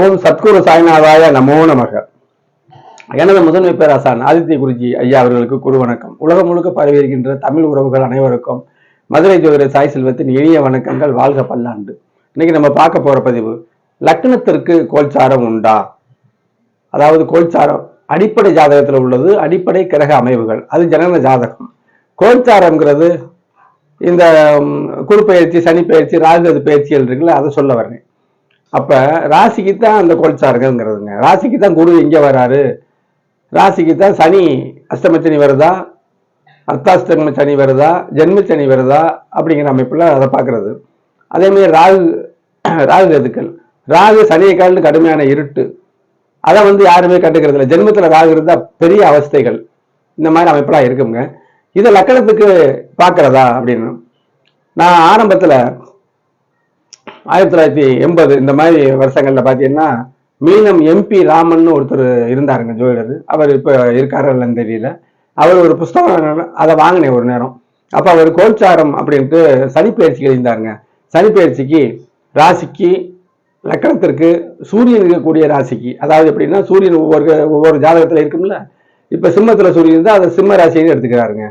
ஓம் சத்குரு சாய்நாதாய நமோ நமக. எனது முதன்மை பேராசான் ஆதித்ய குருஜி ஐயா அவர்களுக்கு குரு வணக்கம். உலகம் முழுக்க பரவி இருக்கின்ற தமிழ் உறவுகள் அனைவருக்கும் மதுரை ஜோதிர சாய் செல்வத்தின் எளிய வணக்கங்கள் வாழ்க பல்லாண்டு. இன்னைக்கு நம்ம பார்க்க போற பதிவு லக்னத்திற்கு கோல்சாரம் உண்டா? அதாவது கோல்சாரம் அடிப்படை ஜாதகத்தில் உள்ளது அடிப்படை கிரக அமைவுகள். அது ஜனன ஜாதகம். கோல்சாரம்ங்கிறது இந்த குரு பயிற்சி சனி பயிற்சி ராகுகது பயிற்சிகள் இருக்குல்ல அதை சொல்ல வரேன் அப்ப ராசிக்கு தான் அந்த கோல்சார்கள்ங்கிறதுங்க ராசிக்கு தான் குரு எங்கே வராரு? ராசிக்கு தான் சனி அஷ்டமச்சனி வருதா? அர்த்தாஷ்டம சனி வருதா? ஜென்மச்சனி வருதா? அப்படிங்கிற அமைப்பில் அதை பார்க்கறது. அதேமாரி ராகு ராகு கதுக்கள். ராகு சனியை காலில் கடுமையான இருட்டு. அதை வந்து யாருமே கண்டுக்கிறது இல்லை ஜென்மத்தில் ராகு இருந்தால் பெரிய அவஸ்தைகள். இந்த மாதிரி அமைப்பெல்லாம் இருக்குங்க. இதை லக்கணத்துக்கு பார்க்குறதா அப்படின்னு. நான் ஆரம்பத்தில் ஆயிரத்தி தொள்ளாயிரத்தி எண்பது இந்த மாதிரி வருஷங்கள்ல பார்த்தீங்கன்னா மீனம் எம்பி ராமன் ஒருத்தர் இருந்தாருங்க ஜோதிடர். அவர் இப்போ இருக்காரா இல்லைன்னு தெரியல. அவர் ஒரு புஸ்தகம் அதை வாங்கினேன் ஒரு நேரம். அப்போ அவர் கோல்சாரம் அப்படின்ட்டு சனிப்பெயர்ச்சிக்கு எழுந்தாருங்க சனிப்பயிற்சிக்கு ராசிக்கு லக்கணத்திற்கு சூரியன் இருக்கக்கூடிய ராசிக்கு. அதாவது எப்படின்னா சூரியன் ஒவ்வொரு ஒவ்வொரு ஜாதகத்தில் இருக்கும்ல. இப்போ சிம்மத்தில் சூரியன் இருந்தால் அதை சிம்ம ராசின்னு எடுத்துக்கிறாருங்க.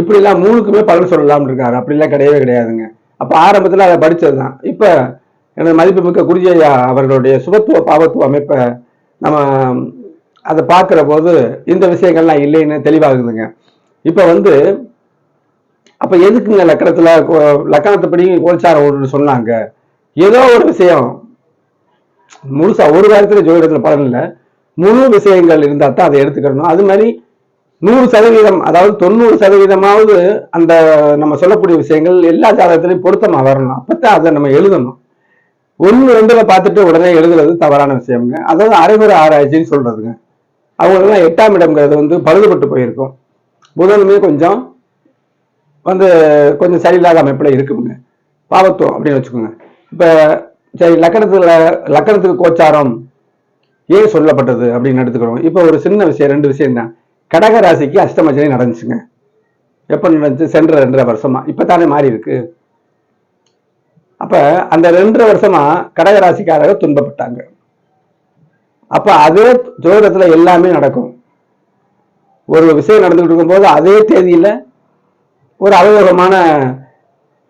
இப்படிலாம் மூணுக்குமே பலன் சொல்லலாம்னு இருக்காரு. அப்படிலாம் கிடையவே கிடையாதுங்க. அப்போ ஆரம்பத்தில் அதை படித்தது தான் இப்போ எனது மதிப்புமிக்க குருஜி அவர்களுடைய சுபத்துவ பாவத்துவ அமைப்பை நம்ம அதை பார்க்குற போது இந்த விஷயங்கள்லாம் இல்லைன்னு தெளிவாகுதுங்க இப்போ வந்து அப்போ எதுக்குங்க லக்கணத்தில் லக்கணத்தைப்படி கோல்சாரம் ஒன்று சொன்னாங்க. ஏதோ ஒரு விஷயம் முழுசா ஒரு காலத்தில் ஜோதிடத்தில் பலன் இல்லை. முழு விஷயங்கள் இருந்தால் தான் அதை எடுத்துக்கிறணும் அது மாதிரி நூறு சதவீதம் அதாவது தொண்ணூறு சதவீதமாவது அந்த நம்ம சொல்லக்கூடிய விஷயங்கள் எல்லா ஜாதகத்திலையும் பொருத்தமாக வரணும். அப்பத்தான் அதை நம்ம எழுதணும். ஒன்று ரெண்டுல பார்த்துட்டு உடனே எழுதுறது தவறான விஷயம்ங்க. அதாவது அரைமுறை ஆராய்ச்சின்னு சொல்றதுங்க. அவங்களுக்குலாம் எட்டாம் இடம்ங்கிறது வந்து பழுதுபட்டு போயிருக்கும். புதனுமே கொஞ்சம் வந்து கொஞ்சம் சரியில்லாத அமைப்பில் இருக்குங்க. பாவத்துவம் அப்படின்னு வச்சுக்கோங்க. இப்போ சரி லக்கணத்துல லக்கணத்துக்கு கோச்சாரம் ஏன் சொல்லப்பட்டது அப்படின்னு எடுத்துக்கிறோம். இப்போ ஒரு சின்ன விஷயம் ரெண்டு விஷயம் தான் கடக ராசிக்கு அஷ்டமச்சனி நடந்துச்சுங்க. எப்போ நடந்துச்சு சென்ற ரெண்டரை வருஷமா? இப்போ தானே மாறி இருக்கு. அப்போ அந்த ரெண்டரை வருஷமா கடக ராசிக்காரங்க துன்பப்பட்டாங்க. அப்போ அதே ஜோதிடத்துல எல்லாமே நடக்கும். ஒரு விஷயம் நடந்துகிட்டு இருக்கும்போது அதே தேதியில் ஒரு அவயோகமான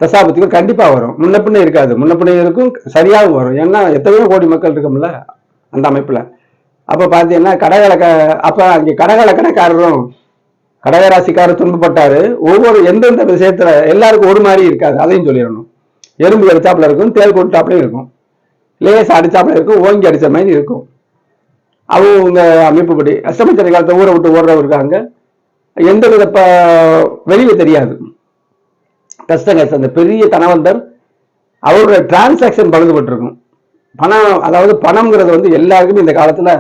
தசாபத்துக்கு கண்டிப்பாக வரும். முன்ன பின்ன இருக்காது. முன்ன பின்ன இருக்கும் சரியாகவும் வரும். ஏன்னா எத்தனையோ கோடி மக்கள் இருக்கும்ல அந்த அமைப்பில். அப்போ பார்த்தீங்கன்னா கடகலக்க அப்போ அங்கே கடகலக்கணக்காரரும் கடகராசிக்காரர் துன்பப்பட்டாரு. ஒவ்வொரு எந்தெந்த விஷயத்துல எல்லாருக்கும் ஒரு மாதிரி இருக்காது. அதையும் சொல்லிடணும். எறும்பு அடிச்சாப்புல இருக்கும் தேல் கொட்டாப்புலையும் இருக்கும். லேஸ் அடிச்சாப்புல இருக்கும் ஓங்கி அடிச்ச மாதிரி இருக்கும். அவங்க அமைப்புப்படி அஷ்டமச்சரி காலத்தை ஊரை விட்டு ஓடுறவங்க இருக்காங்க. எந்த வித வெளியே தெரியாது. கஷ்டம் கஷ்டம். அந்த பெரிய தனவந்தர் அவரோட டிரான்சாக்ஷன் பழுதுபட்டிருக்கும். பணம் அதாவது பணம்ங்கிறது வந்து எல்லாருக்குமே இந்த காலத்துல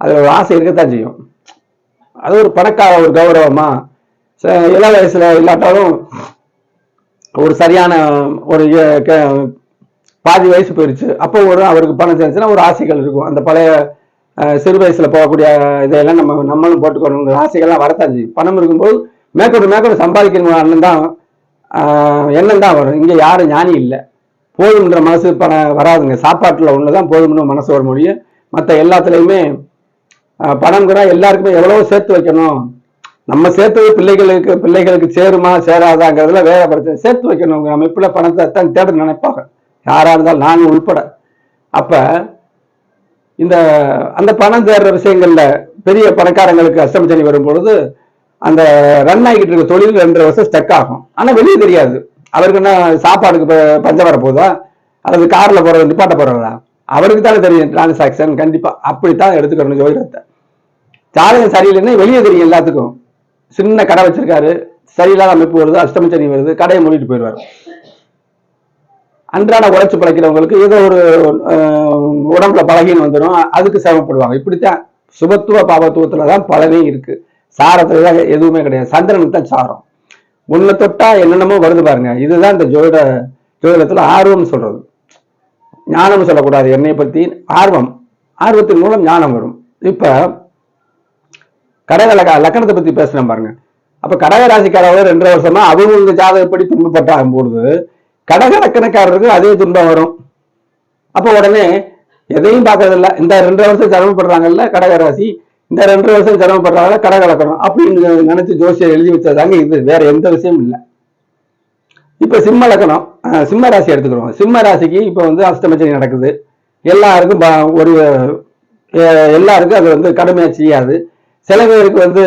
அது ஒரு ஆசை இருக்கத்தான் செய்யும். அது ஒரு பணக்கார ஒரு கௌரவமா? ச- இள வயசுல இல்லாட்டாலும் ஒரு சரியான ஒரு பாதி வயசு போயிருச்சு. அப்போ ஒரு அவருக்கு பணம் சேர்ந்துச்சுன்னா ஒரு ஆசைகள் இருக்கும். அந்த பழைய சிறு வயசுல போகக்கூடிய இதையெல்லாம் நம்ம நம்மளும் போட்டுக்கணுங்கிற ஆசைகள்லாம் வரத்தான் செய்யும். பணம் இருக்கும்போது மேற்கொண்டு மேற்கொண்டு சம்பாதிக்கணும் அண்ணன் தான் எண்ணம் தான் வரும். இங்கே யாரும் ஞானி இல்லை. போதும்ன்ற மனசு பணம் வராதுங்க. சாப்பாட்டில் ஒன்று தான் போதும்னு மனசு வர முடியும் மற்ற எல்லாத்துலேயுமே பணம்ங்கிற எல்லாருக்குமே எவ்வளவு சேர்த்து வைக்கணும். நம்ம சேர்த்தது பிள்ளைகளுக்கு பிள்ளைகளுக்கு சேருமா சேராதாங்கிறதுல வேற பிரச்சனை. சேர்த்து வைக்கணும் அமைப்புல பணத்தை தான் தேட நினைப்பாங்க. யாரா இருந்தாலும் நாங்கள் உள்பட. அப்ப இந்த அந்த பணம் தேடுற விஷயங்கள்ல பெரிய பணக்காரங்களுக்கு அஷ்டமச்சனி வரும் பொழுது அந்த ரன் ஆகிட்டு இருக்க தொழில் ரெண்டு வருஷம் ஸ்டக் ஆகும். ஆனா வெளியே தெரியாது. அவருக்கு என்ன சாப்பாடுக்கு ப- பஞ்சம் வர போதா அல்லது கார்ல போறது நிப்பாட்ட போறதா? அவருக்கு தானே தெரியும் டிரான்சாக்ஷன் கண்டிப்பா. அப்படித்தான் எடுத்துக்கணும் ஜோதிடத்தை. ஜாதகம் சரியில்லைன்னா வெளியே தெரியும் எல்லாத்துக்கும். சின்ன கடை வச்சிருக்காரு. சரியில்லாத அமைப்பு வருது அஷ்டமச்சனி வருது கடையை மூடிட்டு போயிடுவாரு. அன்றாட உழைச்சி பழக்கிறவங்களுக்கு ஏதோ ஒரு அஹ், உடம்புல பலகீனம் வந்துடும். அதுக்கு சிரமப்படுவாங்க. இப்படித்தான் சுபத்துவ பாபத்துவத்துல தான் பலனே இருக்கு. சாரத்துல தான் எதுவுமே கிடையாது. சந்திரனுக்கு தான் சாரம். ஒண்ணு தொட்டா என்னென்னமோ வருது பாருங்க. இதுதான் இந்த ஜோதிட ஜோதிடத்துல ஆர்வம் சொல்றது. ஞானம் சொல்லக்கூடாது. என்னை பத்தி ஆர்வம். ஆர்வத்தின் மூலம் ஞானம் வரும். இப்ப கடக லக்கணத்தை பத்தி பேசுறேன் பாருங்க. அப்ப கடக ராசிக்காரர்கள் ரெண்டரை வருஷமா அவங்களுக்கு ஜாதகப்படி துன்பப்பட்டாகும் பொழுது கடக லக்கணக்காரருக்கு அதே துன்பம் வரும். அப்போ உடனே எதையும் பார்க்கறதில்ல. இந்த ரெண்டு வருஷம் சிரமப்படுறாங்கல்ல கடகராசி இந்த ரெண்டு வருஷம் சிரமப்படுறாங்கல்ல கடக லக்கணம் அப்படின்னு நினைச்சு ஜோசியர் எழுதி வச்சதாங்க இது. வேற எந்த விஷயமும் இல்லை. இப்ப சிம்ம லக்கணம் சிம்ம ராசி எடுத்துக்கிறோம். சிம்ம ராசிக்கு இப்ப வந்து அஷ்டமச்சனி நடக்குது. எல்லாருக்கும் ஒரு எல்லாருக்கும் அது வந்து கடுமையா செய்யாது. சில பேருக்கு வந்து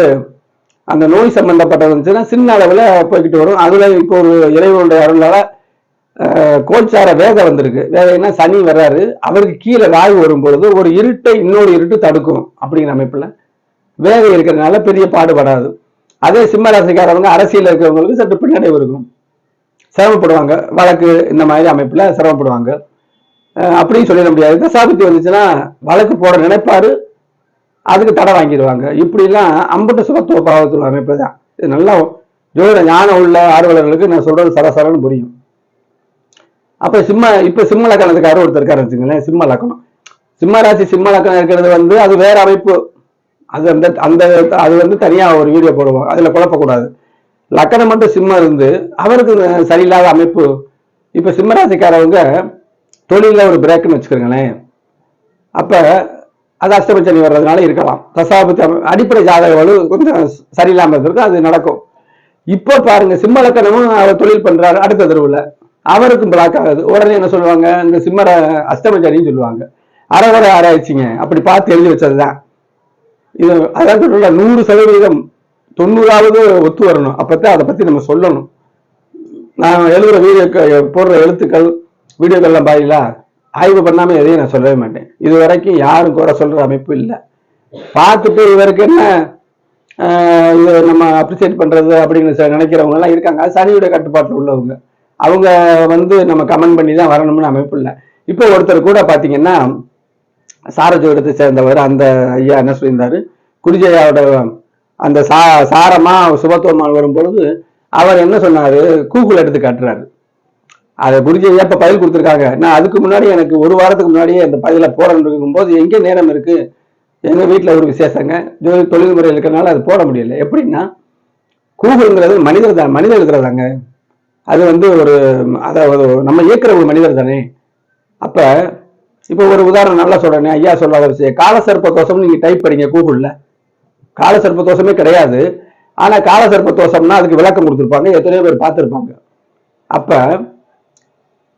அந்த நோய் சம்பந்தப்பட்டது இருந்துச்சுன்னா சின்ன அளவில் போய்கிட்டு வரும். அதில் இப்போ ஒரு இறைவனுடைய அருளால் கோச்சார வேகம் வந்திருக்கு. வேகம்னா சனி வர்றாரு. அவருக்கு கீழே ராகு வரும்பொழுது ஒரு இருட்டை இன்னொரு இருட்டு தடுக்கும் அப்படிங்கிற அமைப்பில் வேகம் இருக்கிறதுனால பெரிய பாடுபடாது. அதே சிம்ம ராசிக்காரவங்க அரசியல் இருக்கிறவங்களுக்கு சற்று பின்னடைவு இருக்கும். சிரமப்படுவாங்க. வழக்கு இந்த மாதிரி அமைப்பில் சிரமப்படுவாங்க. அப்படின்னு சொல்லிட முடியாது. தசாபத்தி வந்துச்சுன்னா வழக்கு போட நினைப்பாரு. அதுக்கு தடை வாங்கிடுவாங்க. இப்படிலாம் அம்பட்டு சுகத்துவ பாவத்துள்ள அமைப்பு தான் இது நல்லா ஜோதிட ஞானம் உள்ள ஆர்வலர்களுக்கு நான் சொல்றது சரசரன்னு புரியும். அப்ப சிம்ம இப்ப சிம்ம லக்கணத்துக்காரர் ஒருத்தர் இருக்காரு வச்சுங்களேன் சிம்ம லக்கணம். சிம்ம ராசி சிம்ம லக்கணம் இருக்கிறது வந்து அது வேற அமைப்பு. அது அந்த அந்த அது வந்து தனியா ஒரு வீடியோ போடுவோம். அதுல குழப்பக்கூடாது. லக்கணம் மட்டும் சிம்மம் இருந்து அவருக்கு சரியில்லாத அமைப்பு. இப்ப சிம்மராசிக்காரவங்க தொழிலில் தொழில ஒரு பிரேக்குன்னு வச்சுக்கிறீங்களேன் அப்போ அது அஷ்டபட்சணி வர்றதுனால இருக்கலாம். தசாபத்தி அடிப்படை ஜாதக வலு கொஞ்சம் சரியில்லாமல் இருந்திருக்கும் அது நடக்கும். இப்போ பாருங்க சிம்ம லக்கணமும் அவர் தொழில் பண்றாரு அடுத்த தெருவில். அவருக்கும் பிளாக் ஆகுது. உடனே என்ன சொல்லுவாங்க? இந்த சிம்மர அஷ்டமச்சாரின்னு சொல்லுவாங்க. அறவரை ஆராய்ச்சிங்க. அப்படி பார்த்து எழுதி வச்சதுதான். இது அதாவது சொல்ல நூறு சதவீதம் தொண்ணூறாவது ஒத்து வரணும். அப்பத்தான் அதை பத்தி நம்ம சொல்லணும். நான் எழுதுற வீடியோ போடுற எழுத்துக்கள் வீடியோக்கள்லாம் பாத்தீங்களா? ஆய்வு பண்ணாமல் எதையும் நான் சொல்லவே மாட்டேன். இது வரைக்கும் யாரும் குறை சொல்கிற அமைப்பு இல்லை. பார்த்துட்டு இவருக்கு என்ன இது நம்ம அப்ரிசியேட் பண்ணுறது அப்படின்னு நினைக்கிறவங்கலாம் நினைக்கிறவங்க எல்லாம் இருக்காங்க. அது சனியுடைய கட்டுப்பாட்டில் உள்ளவங்க. அவங்க வந்து நம்ம கமெண்ட் பண்ணி தான் வரணும்னு அமைப்பு இல்லை. இப்போ ஒருத்தர் கூட பார்த்தீங்கன்னா சாரஜோடத்தை சேர்ந்தவர் அந்த ஐயா என்ன சொல்லியிருந்தாரு? குடிஜையாவோட அந்த சா சாரமாக சுபத்துவமான் வரும் பொழுது அவர் என்ன சொன்னார்? கூகுள் எடுத்து காட்டுறாரு. அதை குருஜி ஐயா பதில் கொடுத்துருக்காங்க. நான் அதுக்கு முன்னாடி எனக்கு ஒரு வாரத்துக்கு முன்னாடியே அந்த பதில போடணும் இருக்கும்போது எங்கே நேரம் இருக்கு? எங்கள் வீட்டில் ஒரு விசேஷங்க. தொழில் தொழில் முறை இருக்கிறனால அது போட முடியல. எப்படின்னா கூகுள்ங்கிறது மனிதர் தான் மனிதர் இருக்கிறதாங்க அது வந்து ஒரு அதாவது நம்ம இயக்கிற ஒரு மனிதர் தானே. அப்போ இப்போ ஒரு உதாரணம் நல்லா சொல்கிறேன் ஐயா சொல்லாத விஷயம். காலசர்ப்ப தோஷம் நீங்கள் டைப் பண்ணீங்க கூகுளில். காலசர்ப்ப தோஷமே கிடையாது. ஆனால் காலசர்ப்ப தோசம்னா அதுக்கு விளக்கம் கொடுத்துருப்பாங்க. எத்தனையோ பேர் பார்த்துருப்பாங்க. அப்போ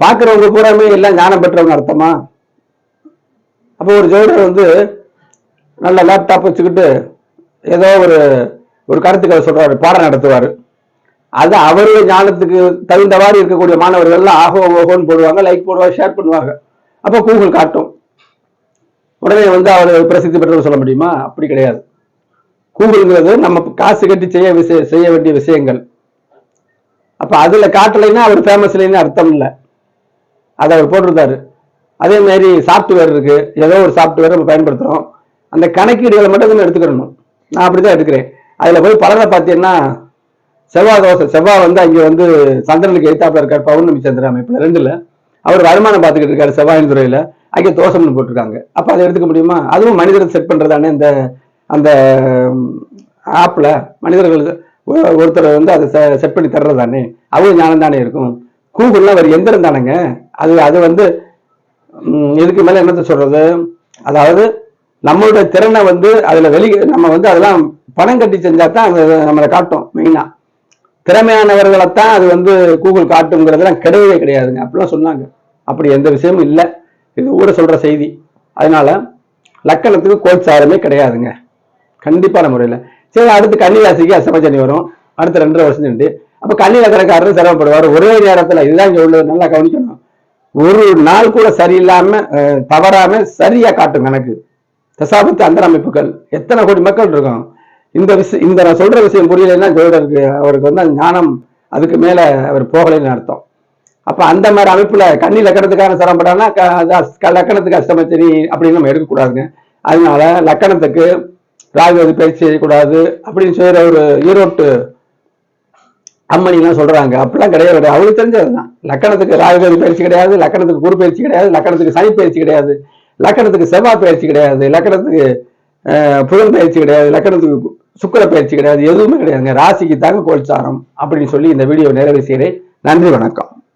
பார்க்குறவங்க பூராமே எல்லாம் ஞானம் பெற்றவங்க அர்த்தமா? அப்போ ஒரு ஜோதிடர் வந்து நல்ல லேப்டாப் வச்சுக்கிட்டு ஏதோ ஒரு ஒரு கருத்துக்களை சொல்றாரு பாடம் நடத்துவார். அது அவருடைய ஞானத்துக்கு தகுந்தவாறு இருக்கக்கூடிய மாணவர்கள் எல்லாம் ஆகோ ஓகோன்னு போடுவாங்க லைக் போடுவாங்க ஷேர் பண்ணுவாங்க. அப்போ கூகுள் காட்டும். உடனே வந்து அவர் பிரசித்தி பெற்றவர் சொல்ல முடியுமா? அப்படி கிடையாது. கூகுள்ங்கிறது நம்ம காசு கட்டி செய்ய விஷய செய்ய வேண்டிய விஷயங்கள். அப்போ அதில் காட்டலைன்னா அவர் ஃபேமஸ் இல்லைன்னு அர்த்தம் இல்லை. அதை அவர் போட்டிருந்தாரு அதே மாதிரி சாஃப்ட்வேர் இருக்கு. ஏதோ ஒரு சாஃப்ட்வேர் நம்ம பயன்படுத்துகிறோம் அந்த கணக்கீடுகளை மட்டும் நம்ம எடுத்துக்கிடணும் நான் அப்படிதான் எடுக்கிறேன். அதில் போய் பலரை பார்த்தீங்கன்னா செவ்வாய் தோசை செவ்வாய் வந்து அங்கே வந்து சந்திரனுக்கு எழுத்தாப்பில் இருக்கார் பௌர்ணமி சந்திரன் அமைப்பில் ரெண்டுல. அவர் வருமானம் பார்த்துக்கிட்டு இருக்காரு செவ்வாயின் துறையில். அங்கே தோசம்னு போட்டிருக்காங்க. அப்போ அதை எடுத்துக்க முடியுமா? அதுவும் மனிதர் செட் பண்ணுறதானே இந்த அந்த ஆப்பில் மனிதர்கள் ஒரு- ஒருத்தர் வந்து அதை செட் பண்ணி தர்றதானே? அவங்க ஞானம் தானே இருக்கும். கூகுள்லாம் ஒரு எந்திரம் தானேங்க அது அது வந்து இதுக்கு மேல என்னத்த சொல்றது? அதாவது நம்மளுடைய திறனை வந்து அதுல வெளி நம்ம வந்து அதெல்லாம் பணம் கட்டி செஞ்சா தான் அது நம்மளை காட்டும் மெயினா திறமையானவர்களைத்தான் அது வந்து கூகுள் காட்டுங்கிறதுலாம் கிடையவே கிடையாதுங்க. அப்படிலாம் சொன்னாங்க. அப்படி எந்த விஷயமும் இல்லை. இது ஊரை சொல்ற செய்தி. அதனால லக்கணத்துக்கு கோச்சாரமே கிடையாதுங்க. கண்டிப்பான முறையில். சரி அடுத்து கன்னிராசிக்கு அசமச்சனி வரும். அடுத்த ரெண்டரை வருஷம் சென்று அப்ப கன்னி லக்கணக்காரர் சிரமப்படுவார். ஒரே நேரத்தில் இதுதான் இங்கே உள்ளது. நல்லா கவனிக்கணும். ஒரு நாள் கூட சரியில்லாம தவறாம சரியா காட்டும் கணக்கு தசாபத்து அந்த அமைப்புகள் எத்தனை கோடி மக்கள் இருக்கும். இந்த விஷயம் இந்த நான் சொல்ற விஷயம் புரியலைன்னா ஜோதிடருக்கு அவருக்கு வந்து அந்த ஞானம் அதுக்கு மேல அவர் போகலைன்னு அர்த்தம். அப்ப அந்த மாதிரி அமைப்புல கண்ணி லக்கணத்துக்கான சிரமப்படானா க- அது அஸ்- லக்கணத்துக்கு அஷ்டமச்சரி அப்படின்னு நம்ம எடுக்கக்கூடாதுங்க. அதனால லக்கணத்துக்கு ராகுவது பயிற்சி செய்யக்கூடாது அப்படின்னு சொல்ற ஒரு ஈரோட்டு அம்மணிலாம் சொல்றாங்க. அப்படிலாம் கிடையாது கிடையாது. தெரிஞ்சது தெரிஞ்சதுதான் லக்கணத்துக்கு ராகுகதி பயிற்சி கிடையாது லக்கணத்துக்கு குரு பயிற்சி கிடையாது லக்கணத்துக்கு சனி பயிற்சி கிடையாது லக்கணத்துக்கு செவ்வாய் பயிற்சி கிடையாது லக்கணத்துக்கு புதன் பயிற்சி கிடையாது லக்கணத்துக்கு சுக்கர பயிற்சி கிடையாது எதுவுமே கிடையாதுங்க. ராசிக்கு தாங்க கோல்சாரம் அப்படின்னு சொல்லி இந்த வீடியோ நிறைவு செய்கிறேன். நன்றி வணக்கம்.